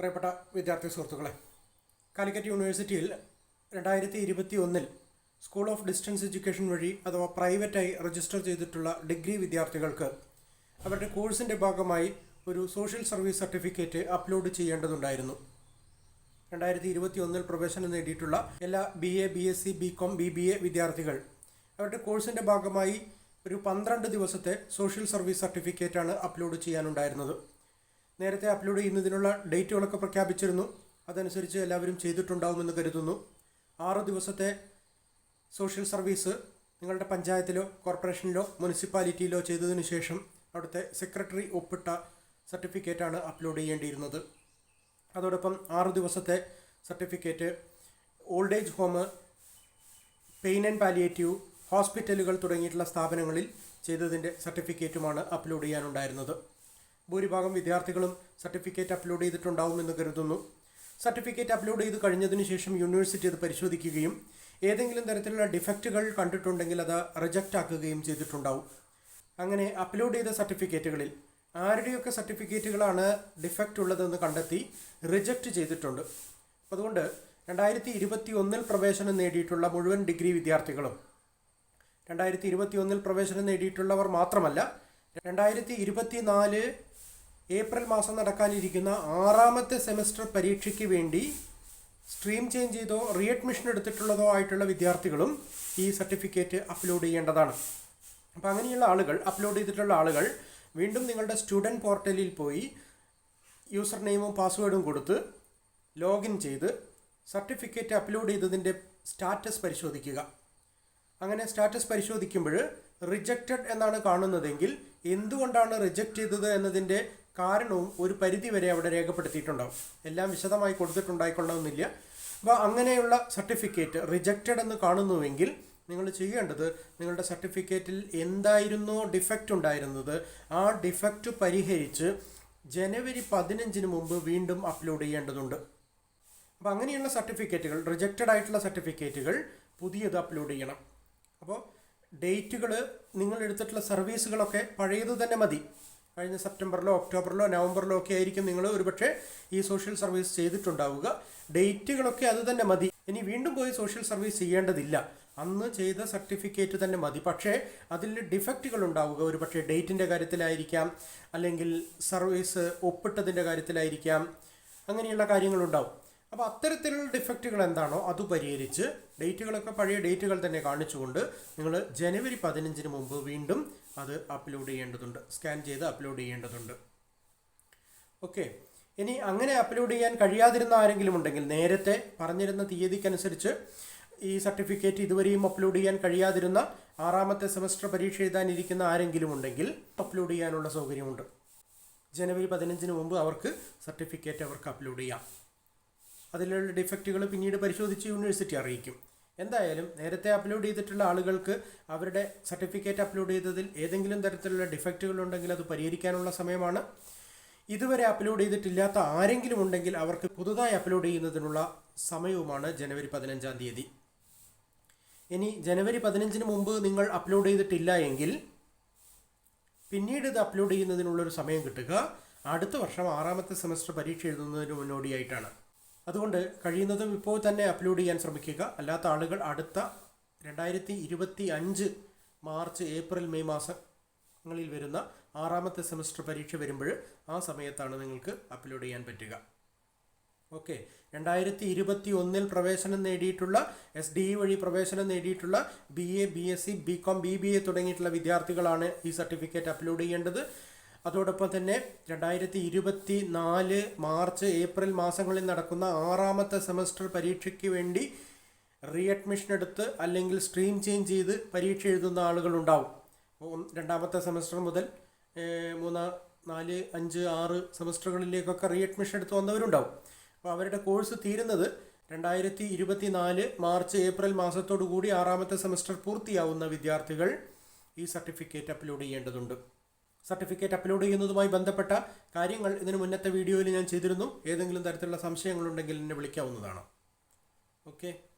പ്രിയപ്പെട്ട വിദ്യാർത്ഥി സുഹൃത്തുക്കളെ കാലിക്കറ്റ് യൂണിവേഴ്സിറ്റിയിൽ രണ്ടായിരത്തി ഇരുപത്തി ഒന്നിൽ സ്കൂൾ ഓഫ് ഡിസ്റ്റൻസ് എഡ്യൂക്കേഷൻ വഴി അഥവാ പ്രൈവറ്റായി രജിസ്റ്റർ ചെയ്തിട്ടുള്ള ഡിഗ്രി വിദ്യാർത്ഥികൾക്ക് അവരുടെ കോഴ്സിന്റെ ഭാഗമായി ഒരു സോഷ്യൽ സർവീസ് സർട്ടിഫിക്കറ്റ് അപ്ലോഡ് ചെയ്യേണ്ടതുണ്ടായിരുന്നു. രണ്ടായിരത്തി ഇരുപത്തി ഒന്നിൽ പ്രവേശനം നേടിയിട്ടുള്ള എല്ലാ B A B S C B Com B B A വിദ്യാർത്ഥികൾ അവരുടെ കോഴ്സിന്റെ ഭാഗമായി ഒരു പന്ത്രണ്ട് ദിവസത്തെ സോഷ്യൽ സർവീസ് സർട്ടിഫിക്കറ്റാണ് അപ്ലോഡ് ചെയ്യാനുണ്ടായിരുന്നത്. നേരത്തെ അപ്ലോഡ് ചെയ്യുന്നതിനുള്ള ഡേറ്റുകളൊക്കെ പ്രഖ്യാപിച്ചിരുന്നു. അതനുസരിച്ച് എല്ലാവരും ചെയ്തിട്ടുണ്ടാവുമെന്ന് കരുതുന്നു. ആറു ദിവസത്തെ സോഷ്യൽ സർവീസ് നിങ്ങളുടെ പഞ്ചായത്തിലോ കോർപ്പറേഷനിലോ മുനിസിപ്പാലിറ്റിയിലോ ചെയ്തതിനു ശേഷം അവിടുത്തെ സെക്രട്ടറി ഒപ്പിട്ട സർട്ടിഫിക്കറ്റാണ് അപ്ലോഡ് ചെയ്യേണ്ടിയിരുന്നത്. അതോടൊപ്പം ആറു ദിവസത്തെ certificate old age home pain and palliative ഹോസ്പിറ്റലുകൾ തുടങ്ങിയിട്ടുള്ള സ്ഥാപനങ്ങളിൽ ചെയ്തതിന്റെ സർട്ടിഫിക്കറ്റുമാണ് അപ്ലോഡ് ചെയ്യാനുണ്ടായിരുന്നത്. ഭൂരിഭാഗം വിദ്യാർത്ഥികളും സർട്ടിഫിക്കറ്റ് അപ്ലോഡ് ചെയ്തിട്ടുണ്ടാവുമെന്ന് കരുതുന്നു. സർട്ടിഫിക്കറ്റ് അപ്ലോഡ് ചെയ്ത് കഴിഞ്ഞതിന് ശേഷം യൂണിവേഴ്സിറ്റി അത് പരിശോധിക്കുകയും ഏതെങ്കിലും തരത്തിലുള്ള ഡിഫക്റ്റുകൾ കണ്ടിട്ടുണ്ടെങ്കിൽ അത് റിജക്റ്റ് ആക്കുകയും ചെയ്തിട്ടുണ്ടാവും. അങ്ങനെ അപ്ലോഡ് ചെയ്ത സർട്ടിഫിക്കറ്റുകളിൽ ആരുടെയൊക്കെ സർട്ടിഫിക്കറ്റുകളാണ് ഡിഫക്റ്റ് ഉള്ളതെന്ന് കണ്ടെത്തി റിജക്റ്റ് ചെയ്തിട്ടുണ്ട്. അതുകൊണ്ട് രണ്ടായിരത്തി ഇരുപത്തി ഒന്നിൽ പ്രവേശനം നേടിയിട്ടുള്ള മുഴുവൻ ഡിഗ്രി വിദ്യാർത്ഥികളും രണ്ടായിരത്തി ഇരുപത്തി ഒന്നിൽ പ്രവേശനം നേടിയിട്ടുള്ളവർ മാത്രമല്ല രണ്ടായിരത്തി ഇരുപത്തി നാല് ഏപ്രിൽ മാസം നടക്കാനിരിക്കുന്ന ആറാമത്തെ സെമസ്റ്റർ പരീക്ഷയ്ക്ക് വേണ്ടി സ്ട്രീം ചേഞ്ച് ചെയ്തോ റീഅഡ്മിഷൻ എടുത്തിട്ടുള്ളതോ ആയിട്ടുള്ള വിദ്യാർത്ഥികളും ഈ സർട്ടിഫിക്കറ്റ് അപ്ലോഡ് ചെയ്യേണ്ടതാണ്. അപ്പോൾ അങ്ങനെയുള്ള ആളുകൾ അപ്ലോഡ് ചെയ്തിട്ടുള്ള ആളുകൾ വീണ്ടും നിങ്ങളുടെ സ്റ്റുഡന്റ് പോർട്ടലിൽ പോയി യൂസർ നെയിമും പാസ്വേഡും കൊടുത്ത് ലോഗിൻ ചെയ്ത് സർട്ടിഫിക്കറ്റ് അപ്ലോഡ് ചെയ്തതിന്റെ സ്റ്റാറ്റസ് പരിശോധിക്കുക. അങ്ങനെ സ്റ്റാറ്റസ് പരിശോധിക്കുമ്പോൾ റിജക്റ്റഡ് എന്നാണ് കാണുന്നതെങ്കിൽ എന്തുകൊണ്ടാണ് റിജക്റ്റ് ചെയ്തത് എന്നതിന്റെ കാരണവും ഒരു പരിധി വരെ അവിടെ രേഖപ്പെടുത്തിയിട്ടുണ്ടാവും. എല്ലാം വിശദമായി കൊടുത്തിട്ടുണ്ടായിക്കൊള്ളണമെന്നില്ല. അപ്പോൾ അങ്ങനെയുള്ള സർട്ടിഫിക്കറ്റ് റിജക്റ്റഡ് എന്ന് കാണുന്നുവെങ്കിൽ നിങ്ങൾ ചെയ്യേണ്ടത് നിങ്ങളുടെ സർട്ടിഫിക്കറ്റിൽ എന്തായിരുന്നോ ഡിഫക്റ്റ് ഉണ്ടായിരുന്നത് ആ ഡിഫക്റ്റ് പരിഹരിച്ച് ജനുവരി പതിനഞ്ചിന് മുമ്പ് വീണ്ടും അപ്ലോഡ് ചെയ്യേണ്ടതുണ്ട്. അപ്പോൾ അങ്ങനെയുള്ള സർട്ടിഫിക്കറ്റുകൾ റിജക്റ്റഡ് ആയിട്ടുള്ള സർട്ടിഫിക്കറ്റുകൾ പുതിയത് അപ്ലോഡ് ചെയ്യണം. അപ്പോൾ ഡേറ്റുകൾ നിങ്ങൾ എടുത്തിട്ടുള്ള സർവീസുകളൊക്കെ പഴയത് തന്നെ മതി. കഴിഞ്ഞ സെപ്റ്റംബറിലോ ഒക്ടോബറിലോ നവംബറിലോ ഒക്കെ ആയിരിക്കും നിങ്ങൾ ഒരുപക്ഷെ ഈ സോഷ്യൽ സർവീസ് ചെയ്തിട്ടുണ്ടാവുക. ഡേറ്റുകളൊക്കെ അത് തന്നെ മതി. ഇനി വീണ്ടും പോയി സോഷ്യൽ സർവീസ് ചെയ്യേണ്ടതില്ല. അന്ന് ചെയ്ത സർട്ടിഫിക്കറ്റ് തന്നെ മതി. പക്ഷേ അതിൽ ഡിഫക്റ്റുകൾ ഉണ്ടാവുക. ഒരു പക്ഷേ ഡേറ്റിന്റെ കാര്യത്തിലായിരിക്കാം. അല്ലെങ്കിൽ സർവീസ് ഒപ്പിട്ടതിന്റെ കാര്യത്തിലായിരിക്കാം. അങ്ങനെയുള്ള കാര്യങ്ങളുണ്ടാവും. അപ്പോൾ അത്തരത്തിലുള്ള ഡിഫക്റ്റുകൾ എന്താണോ അത് പരിഹരിച്ച് ഡേറ്റുകളൊക്കെ പഴയ ഡേറ്റുകൾ തന്നെ കാണിച്ചുകൊണ്ട് നിങ്ങൾ ജനുവരി പതിനഞ്ചിന് മുമ്പ് വീണ്ടും അത് അപ്ലോഡ് ചെയ്യേണ്ടതുണ്ട്. സ്കാൻ ചെയ്ത് അപ്ലോഡ് ചെയ്യേണ്ടതുണ്ട്. ഓക്കെ ഇനി അങ്ങനെ അപ്ലോഡ് ചെയ്യാൻ കഴിയാതിരുന്ന ആരെങ്കിലും ഉണ്ടെങ്കിൽ നേരത്തെ പറഞ്ഞിരുന്ന തീയതിക്കനുസരിച്ച് ഈ സർട്ടിഫിക്കറ്റ് ഇതുവരെയും അപ്ലോഡ് ചെയ്യാൻ കഴിയാതിരുന്ന ആറാമത്തെ സെമസ്റ്റർ പരീക്ഷ എഴുതാനിരിക്കുന്ന ആരെങ്കിലും ഉണ്ടെങ്കിൽ അപ്ലോഡ് ചെയ്യാനുള്ള സൗകര്യമുണ്ട്. ജനുവരി പതിനഞ്ചിന് മുമ്പ് അവർക്ക് സർട്ടിഫിക്കറ്റ് അവർക്ക് അപ്ലോഡ് ചെയ്യാം. അതിലുള്ള ഡിഫക്റ്റുകൾ പിന്നീട് പരിശോധിച്ച് യൂണിവേഴ്സിറ്റി അറിയിക്കും. എന്തായാലും നേരത്തെ അപ്ലോഡ് ചെയ്തിട്ടുള്ള ആളുകൾക്ക് അവരുടെ സർട്ടിഫിക്കറ്റ് അപ്ലോഡ് ചെയ്തതിൽ ഏതെങ്കിലും തരത്തിലുള്ള ഡിഫക്റ്റുകൾ ഉണ്ടെങ്കിൽ അത് പരിഹരിക്കാനുള്ള സമയമാണ്. ഇതുവരെ അപ്ലോഡ് ചെയ്തിട്ടില്ലാത്ത ആരെങ്കിലും ഉണ്ടെങ്കിൽ അവർക്ക് പുതുതായി അപ്ലോഡ് ചെയ്യുന്നതിനുള്ള സമയവുമാണ് ജനുവരി പതിനഞ്ചാം തീയതി. ഇനി ജനുവരി പതിനഞ്ചിന് മുമ്പ് നിങ്ങൾ അപ്ലോഡ് ചെയ്തിട്ടില്ല എങ്കിൽ പിന്നീട് ഇത് അപ്ലോഡ് ചെയ്യുന്നതിനുള്ളൊരു സമയം കിട്ടുക. അടുത്ത വർഷം ആറാമത്തെ സെമസ്റ്റർ പരീക്ഷ എഴുതുന്നതിന് മുന്നോടിയായിട്ടാണ്. അതുകൊണ്ട് കഴിയുന്നതും ഇപ്പോൾ തന്നെ അപ്ലോഡ് ചെയ്യാൻ ശ്രമിക്കുക. അല്ലാത്ത ആളുകൾ അടുത്ത രണ്ടായിരത്തി ഇരുപത്തി അഞ്ച് മാർച്ച് ഏപ്രിൽ മെയ് മാസങ്ങളിൽ വരുന്ന ആറാമത്തെ സെമസ്റ്റർ പരീക്ഷ വരുമ്പോൾ ആ സമയത്താണ് നിങ്ങൾക്ക് അപ്ലോഡ് ചെയ്യാൻ പറ്റുക. ഓക്കെ. രണ്ടായിരത്തി ഇരുപത്തി ഒന്നിൽ പ്രവേശനം നേടിയിട്ടുള്ള എസ് ഡി ഇ വഴി പ്രവേശനം നേടിയിട്ടുള്ള B A B S C B Com B B A തുടങ്ങിയിട്ടുള്ള വിദ്യാർത്ഥികളാണ് ഈ സർട്ടിഫിക്കറ്റ് അപ്ലോഡ് ചെയ്യേണ്ടത്. അതോടൊപ്പം തന്നെ രണ്ടായിരത്തി ഇരുപത്തി നാല് മാർച്ച് ഏപ്രിൽ മാസങ്ങളിൽ നടക്കുന്ന ആറാമത്തെ സെമസ്റ്റർ പരീക്ഷയ്ക്ക് വേണ്ടി റീ അഡ്മിഷൻ എടുത്ത് അല്ലെങ്കിൽ സ്ട്രീം ചേഞ്ച് ചെയ്ത് പരീക്ഷ എഴുതുന്ന ആളുകളുണ്ടാവും രണ്ടാമത്തെ സെമസ്റ്റർ മുതൽ മൂന്ന് നാല് അഞ്ച് ആറ് സെമസ്റ്ററുകളിലേക്കൊക്കെ റീ അഡ്മിഷൻ എടുത്ത് വന്നവരുണ്ടാവും. അപ്പോൾ അവരുടെ കോഴ്സ് തീരുന്നത് രണ്ടായിരത്തി ഇരുപത്തി നാല് മാർച്ച് ഏപ്രിൽ മാസത്തോടു കൂടി ആറാമത്തെ സെമസ്റ്റർ പൂർത്തിയാവുന്ന വിദ്യാർത്ഥികൾ ഈ സർട്ടിഫിക്കറ്റ് അപ്ലോഡ് ചെയ്യേണ്ടതുണ്ട്. സർട്ടിഫിക്കറ്റ് അപ്ലോഡ് ചെയ്യുന്നതുമായി ബന്ധപ്പെട്ട കാര്യങ്ങൾ ഇതിന് മുന്നത്തെ വീഡിയോയിൽ ഞാൻ ചെയ്തിരുന്നു. ഏതെങ്കിലും തരത്തിലുള്ള സംശയങ്ങളുണ്ടെങ്കിൽ എന്നെ വിളിക്കാവുന്നതാണ്. ഓക്കെ?